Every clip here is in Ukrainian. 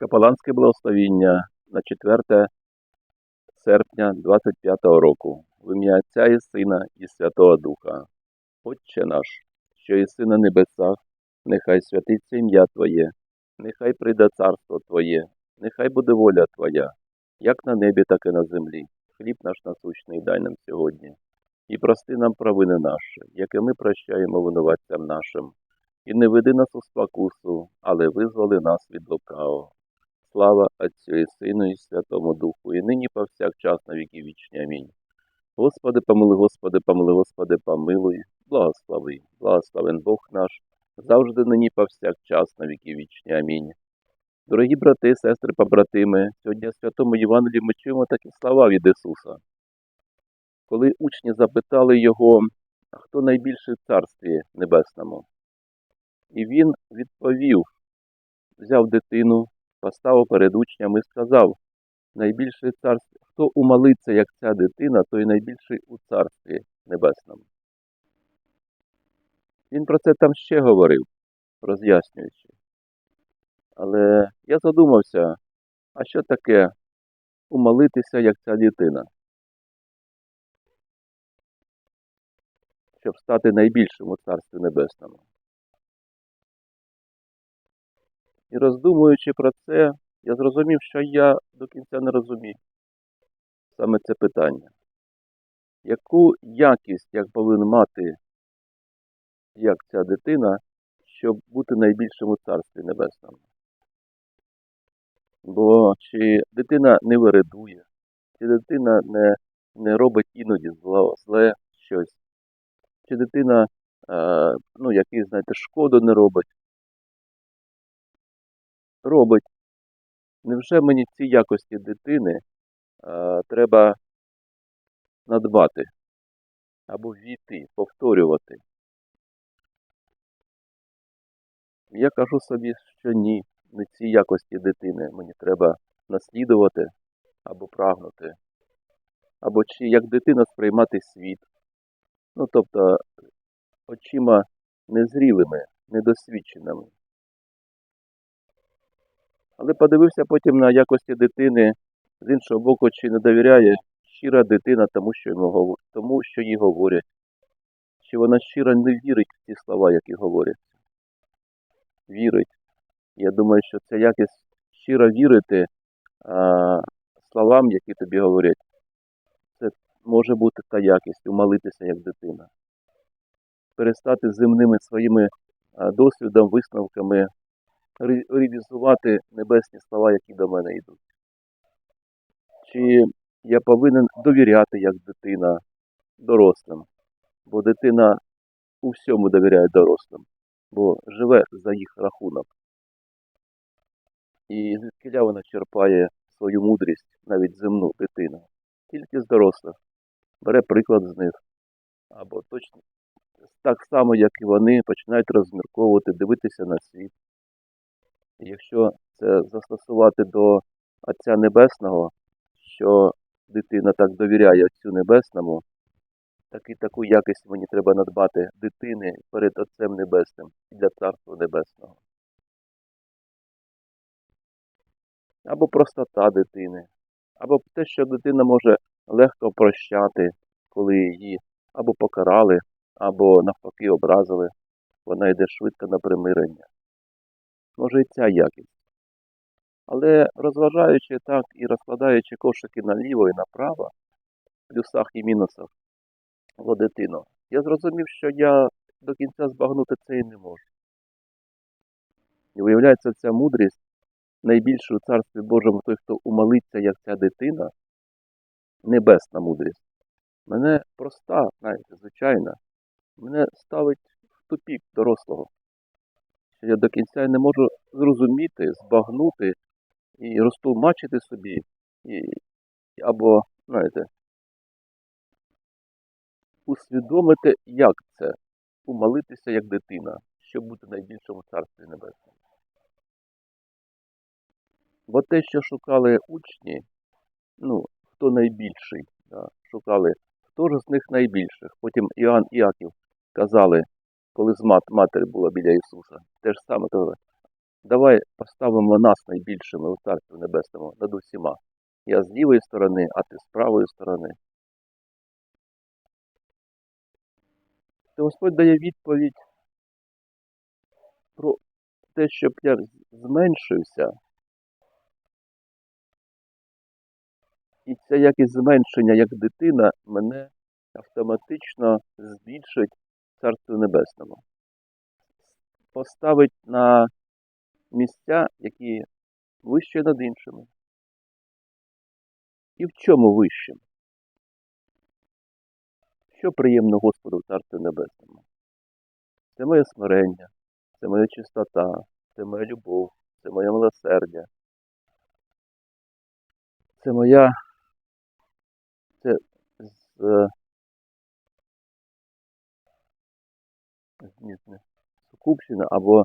Капеланське благословіння на 4 серпня 25 року. В ім'я Отця і Сина і Святого Духа. Отче наш, що єси на небесах, нехай святиться ім'я Твоє, нехай прийде царство Твоє, нехай буде воля Твоя, як на небі, так і на землі. Хліб наш насущний дай нам сьогодні. І прости нам провини наші, як і ми прощаємо винуватцям нашим. І не веди нас у спокусу, але визволи нас від лукавого. Слава Отцю і Сину і Святому Духу, і нині повсякчас на віки вічні. Амінь. Господи, помилуй, Господи, помилуй, Господи, помилуй, благослови, благословен Бог наш, завжди нині повсякчас на віки вічні. Амінь. Дорогі брати, сестри, побратими, сьогодні в Святому Євангелії ми чуємо такі слова від Ісуса. Коли учні запитали Його, хто найбільший в Царстві Небесному? І він відповів, взяв дитину, поставив перед учнями і сказав, найбільший царстві, хто умалиться, як ця дитина, той найбільший у Царстві Небесному. Він про це там ще говорив, роз'яснюючи. Але я задумався, а що таке умолитися, як ця дитина? Щоб стати найбільшим у Царстві Небесному. І роздумуючи про це, я зрозумів, що я до кінця не розумію саме це питання. Яку якість як повинен мати як ця дитина, щоб бути найбільшим у Царстві Небесному? Бо чи дитина не виредує, чи дитина не, не робить іноді зло, зле щось, чи дитина, е, ну, який, знаєте, шкоду не робить, робить. Невже мені ці якості дитини е, треба надбати або війти, повторювати? Я кажу собі, що ні, не ці якості дитини мені треба наслідувати або прагнути, або чи як дитина сприймати світ. Ну, тобто очима незрілими, недосвідченими. Але подивився потім на якості дитини, з іншого боку, чи не довіряє щира дитина тому, що йому тому, що їй говорять. Чи вона щиро не вірить в ті слова, які говорять. Вірить. Я думаю, що це якість щиро вірити а, словам, які тобі говорять. Це може бути та якість умолитися як дитина. Перестати земними своїми досвідом, висновками реалізувати небесні слова, які до мене йдуть. Чи я повинен довіряти як дитина дорослим, бо дитина у всьому довіряє дорослим, бо живе за їх рахунок. І звідкиля вона черпає свою мудрість, навіть земну дитина, тільки з дорослих, бере приклад з них, або точно так само, як і вони, починають розмірковувати, дивитися на світ. Якщо це застосувати до Отця Небесного, що дитина так довіряє Отцю Небесному, так і таку якість мені треба надбати дитини перед Отцем Небесним і для Царства Небесного. Або простота дитини, або те, що дитина може легко прощати, коли її або покарали, або навпаки образили, вона йде швидко на примирення може і ця якість. Але розважаючи так і розкладаючи кошики наліво і направо, в плюсах і мінусах о дитину, я зрозумів, що я до кінця збагнути це і не можу. І виявляється, ця мудрість найбільша у Царстві Божому той, хто умолиться, як ця дитина, небесна мудрість, мене проста, знаєте, звичайна, мене ставить в тупік дорослого що я до кінця не можу зрозуміти, збагнути і розтлумачити собі, і, або, знаєте, усвідомити, як це, умолитися як дитина, щоб бути найбільшим у Царстві Небесному. Бо те, що шукали учні, ну, хто найбільший, да, шукали, хто ж з них найбільших. Потім Іоанн і Іаків казали, коли з мат, матері була біля Ісуса. Те ж саме казали. Давай поставимо нас найбільшими у Царстві Небесному над усіма. Я з лівої сторони, а ти з правої сторони. То Господь дає відповідь про те, щоб я зменшився. І ця якість зменшення як дитина мене автоматично збільшить в Царстві Небесному. Поставить на місця, які вище над іншими. І в чому вищим? Що приємно Господу в Царстві Небесному? Це моє смирення, це моя чистота, це моя любов, це моє милосердя. Це моя це е, змісне, сукупщина або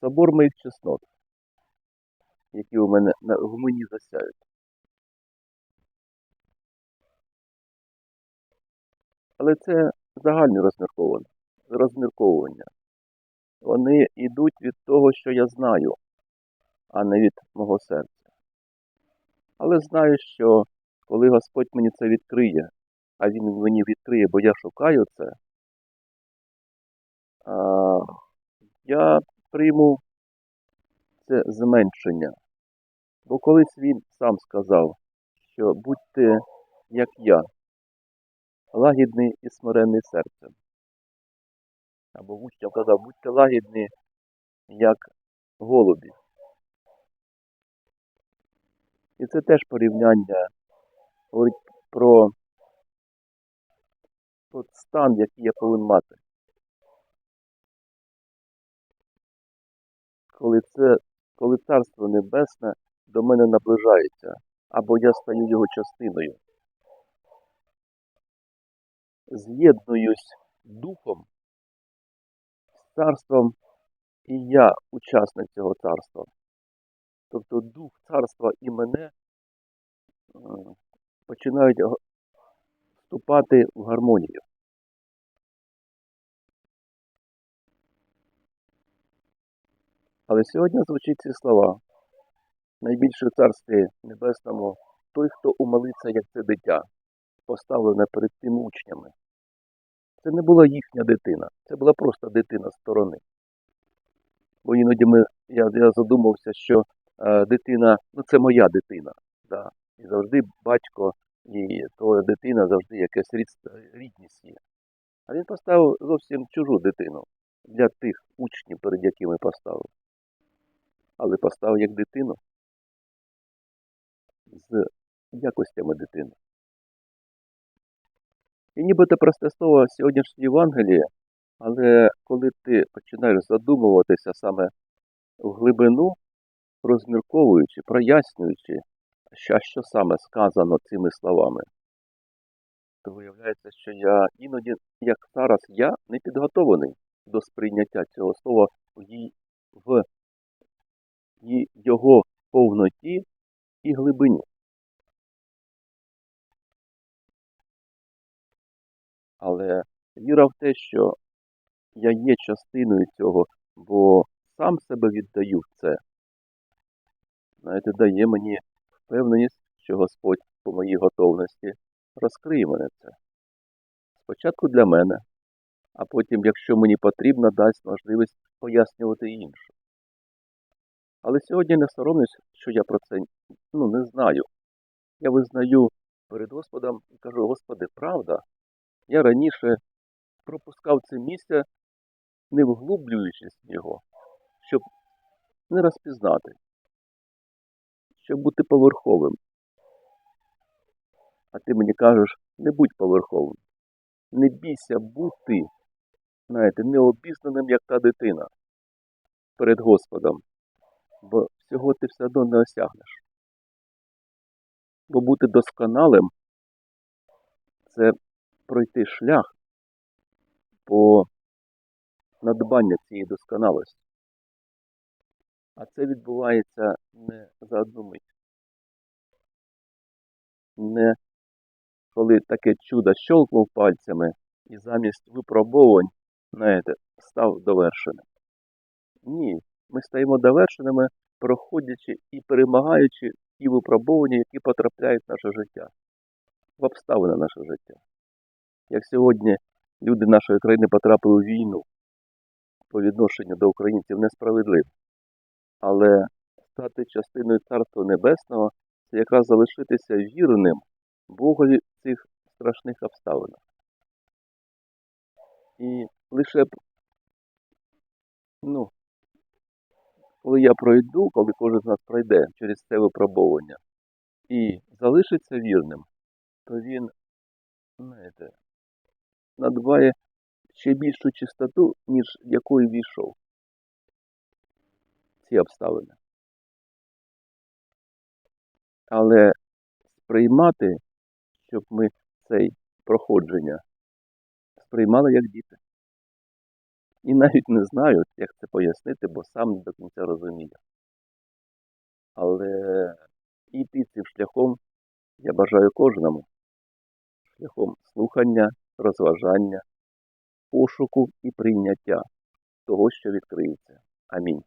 собор моїх чеснот, які у мене на, в мені засяють. Але це загальне розмірковання. розмірковування. Вони йдуть від того, що я знаю, а не від мого серця. Але знаю, що коли Господь мені це відкриє, а Він мені відкриє, бо я шукаю це, я прийму це зменшення. Бо колись він сам сказав, що будьте як я, лагідний і смиренний серцем. Або учням казав, будьте лагідні, як голубі. І це теж порівняння говорить про той стан, який я повинен мати. Коли це, коли Царство Небесне до мене наближається, або я стаю його частиною. З'єднуюсь духом з царством, і я учасник цього царства. Тобто дух царства і мене е, починають вступати в гармонію. Але сьогодні звучать ці слова. Найбільше в царстві небесному той, хто умолиться, як це дитя, поставлене перед тими учнями. Це не була їхня дитина, це була просто дитина сторони. Бо іноді ми, я, я задумався, що е, дитина, ну це моя дитина. Да? І завжди батько і твоя дитина завжди якась рід- рідність є. А він поставив зовсім чужу дитину для тих учнів, перед якими поставив. Але поставив як дитину з якостями дитини. І нібито просте слово сьогоднішнє Євангеліє, але коли ти починаєш задумуватися саме в глибину, розмірковуючи, прояснюючи, що, що саме сказано цими словами, то виявляється, що я іноді, як зараз, я не підготовлений до сприйняття цього слова в, його повноті і глибині. Але віра в те, що я є частиною цього, бо сам себе віддаю в це, знаєте, дає мені впевненість, що Господь по моїй готовності розкриє мене це. Спочатку для мене, а потім, якщо мені потрібно, дасть можливість пояснювати іншу. Але сьогодні не соромлюсь, що я про це ну, не знаю. Я визнаю перед Господом і кажу, Господи, правда, я раніше пропускав це місце, не вглублюючись в нього, щоб не розпізнати, щоб бути поверховим. А ти мені кажеш, не будь поверховим. Не бійся бути, знаєте, необізнаним, як та дитина перед Господом, бо всього ти все одно не осягнеш. Бо бути досконалим це пройти шлях по надбання цієї досконалості. А це відбувається не за одну мить. Не коли таке чудо щолкнув пальцями і замість випробовувань, знаєте, став довершеним. Ні, ми стаємо довершеними, проходячи і перемагаючи ті випробування, які потрапляють в наше життя, в обставини нашого життя. Як сьогодні люди нашої країни потрапили у війну по відношенню до українців несправедливо. Але стати частиною Царства Небесного це якраз залишитися вірним Богові в цих страшних обставинах. І лише ну, коли я пройду, коли кожен з нас пройде через це випробовування і залишиться вірним, то він, знаєте, надбає ще більшу чистоту, ніж якою війшов ці обставини. Але сприймати, щоб ми цей проходження сприймали як діти. І навіть не знаю, як це пояснити, бо сам не до кінця розумію. Але іти цим шляхом я бажаю кожному шляхом слухання, розважання, пошуку і прийняття того, що відкриється. Амінь.